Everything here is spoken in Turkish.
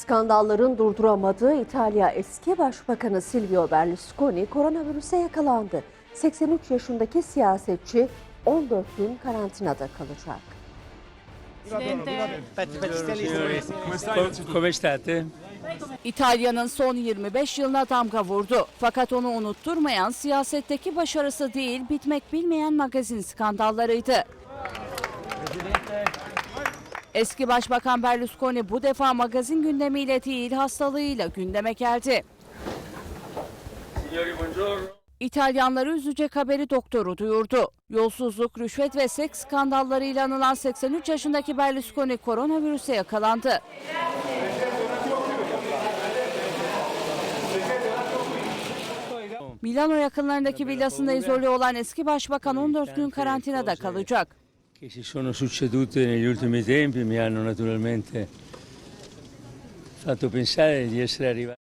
Skandalların durduramadığı İtalya eski başbakanı Silvio Berlusconi koronavirüse yakalandı. 83 yaşındaki siyasetçi 14 gün karantinada kalacak. İtalya'nın son 25 yılına damga vurdu. Fakat onu unutturmayan siyasetteki başarısı değil, bitmek bilmeyen magazin skandallarıydı. Eski Başbakan Berlusconi bu defa magazin gündemiyle değil hastalığıyla gündeme geldi. İtalyanları üzecek haberi doktoru duyurdu. Yolsuzluk, rüşvet ve seks skandallarıyla anılan 83 yaşındaki Berlusconi koronavirüse yakalandı. Milano yakınlarındaki villasında izole olan eski başbakan 14 gün karantinada kalacak. Che si sono succedute negli ultimi tempi mi hanno naturalmente fatto pensare di essere arrivato.